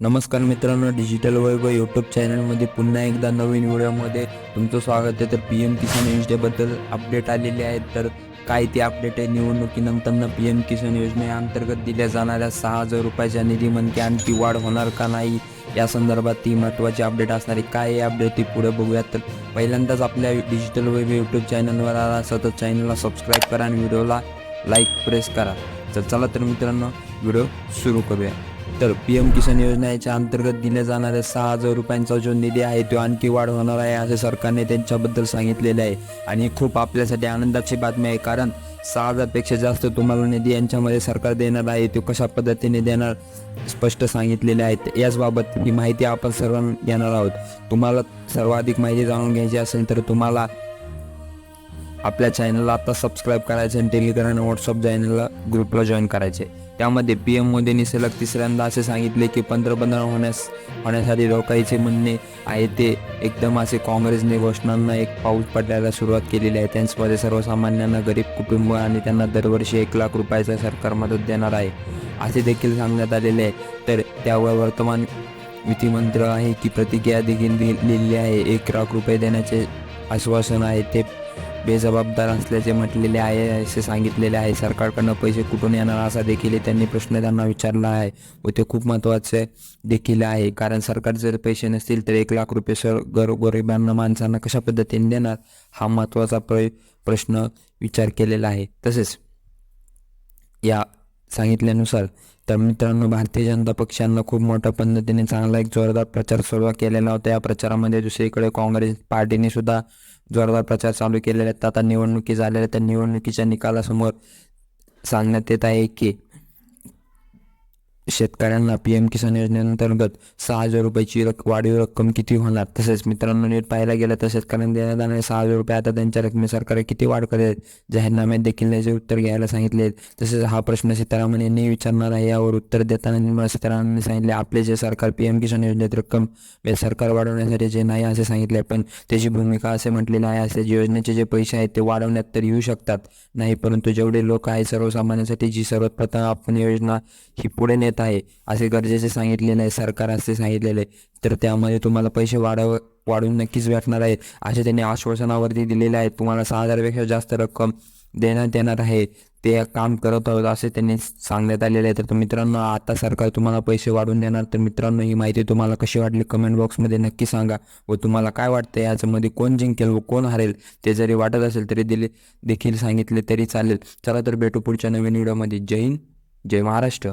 नमस्कार मित्रांनो डिजिटल वैभव यूट्यूब चॅनलमध्ये पुन्हा एकदा नवीन व्हिडिओमध्ये तुमचं स्वागत आहे. तर पी एम किसान योजनेबद्दल अपडेट आलेले आहेत तर काय ते अपडेट आहे? निवडणुकीनंतर पी एम किसान योजनेअंतर्गत दिल्या जाणाऱ्या सहा हजार रुपयाच्या निधीमध्ये आणखी वाढ होणार का नाही? या संदर्भात ती महत्त्वाची अपडेट असणारी काय आहे अपडेट ती पुढे बघूयात. तर पहिल्यांदाच आपल्या डिजिटल वैभव यूट्यूब चॅनलवर आला सतत चॅनलला सबस्क्राईब करा आणि व्हिडिओला लाईक प्रेस करा. तर चला तर मित्रांनो व्हिडिओ सुरू करूया. तर पी एम किसान योजनेच्या अंतर्गत दिल्या जाणाऱ्या सहा हजार रुपयांचा जो निधी आहे तो आणखी वाढ होणार आहे असे सरकारने त्यांच्याबद्दल सांगितलेले आहे. आणि खूप आपल्यासाठी आनंदाची बातमी आहे कारण सहा हजारपेक्षा जास्त तुम्हाला निधी यांच्यामध्ये सरकार देणार आहे तो कशा पद्धतीने देणार स्पष्ट सांगितलेले आहेत. याचबाबत ही माहिती आपण सर्वांना घेणार आहोत. तुम्हाला सर्वाधिक माहिती जाणून घ्यायची असेल तर तुम्हाला आपल्या चॅनलला आता सबस्क्राईब करायचं आणि टेलिग्राम आणि व्हॉट्सअप चॅनलला ग्रुपला जॉईन करायचे त्यामध्ये पी एम मोदींनी सलग तिसऱ्यांदा असे सांगितले की पंतप्रधान होण्यास होण्यासाठी रोखायचे म्हणणे आहे ते एकदम असे काँग्रेसने घोषणांना एक पाऊल पडायला सुरुवात केलेली आहे. त्यांच्यामध्ये सर्वसामान्यांना गरीब कुटुंब आणि त्यांना दरवर्षी एक लाख रुपयाचा सरकार मदत देणार आहे. असे देखील सांगण्यात आलेले आहे. तर त्यावर वर्तमान विधिमंत्र आहे की प्रतिक्रिया देखील लिहिलेली आहे. एक लाख रुपये देण्याचे आश्वासन आहे ते बेजबाबदार असल्याचे म्हटलेले आहे असे सांगितलेले आहे. सरकारकडनं पैसे कुठून येणार असा देखील त्यांनी प्रश्न त्यांना विचारला आहे व ते खूप महत्त्वाचे देखील आहे. कारण सरकार जर पैसे नसतील तर एक लाख रुपये सर गर गरिबांना माणसांना कशा पद्धतीने देणार? हा महत्त्वाचा प्र प्रश्न विचार केलेला आहे. तसेच या सांगितल्यानुसार तर मित्रांनो भारतीय जनता पक्षानं खूप मोठ्या पद्धतीने चांगला एक जोरदार प्रचार सुरू केलेला होता. या प्रचारामध्ये दुसरीकडे काँग्रेस पार्टीने सुद्धा जोरदार प्रचार चालू केलेले आहेत. आता निवडणुकी झालेल्या त्या निवडणुकीच्या निकालासमोर सांगण्यात येत आहे की शेतकऱ्यांना पी एम किसान योजनेअंतर्गत सहा हजार रुपयाची रक वाढीव रक्कम किती होणार? तसेच मित्रांनो नीट पाहायला गेलं तर शेतकऱ्यांना देण्यात येणारे सहा हजार रुपये आता त्यांच्या रकमे सरकार किती वाढ करेल जाहीरनाम्यात देखील त्याचे उत्तर घ्यायला सांगितले तसेच हा प्रश्न सीतारामन यांनी विचारणार आहे. यावर उत्तर देताना निर्मला सीतारामन सांगितले आपले जे सरकार पी एम किसान योजनेत रक्कम सरकार वाढवण्यासाठी जे नाही असे सांगितले पण त्याची भूमिका असे म्हटलेलं आहे. असे जे योजनेचे जे पैसे आहेत ते वाढवण्यात तर येऊ शकतात. नाही परंतु जेवढे लोक आहेत सर्वसामान्यांसाठी जी सर्वात प्रथम आपण योजना ही पुढे नेत आहे. असे गरजेचे सांगितलेले आहे सरकार असे सांगितलेले आहे. तर त्यामध्ये तुम्हाला पैसे वाढव वाढून नक्कीच भेटणार आहेत. असे त्यांनी आश्वासनावरती दिलेले आहेत. तुम्हाला सहा हजारपेक्षा जास्त रक्कम देण्यात येणार आहे. ते काम करत आहोत असे त्यांनी सांगण्यात आलेले आहे. तर मित्रांनो आता सरकार तुम्हाला पैसे वाढवून देणार. तर मित्रांनो ही माहिती तुम्हाला कशी वाटली कमेंट बॉक्समध्ये नक्की सांगा. व तुम्हाला काय वाटतं याच्यामध्ये कोण जिंकेल व कोण हरेल? ते जरी वाटत असेल तरी दिले देखील सांगितले तरी चालेल. चला तर भेटू पुढच्या नवीन व्हिडिओमध्ये जय हिंद जय महाराष्ट्र.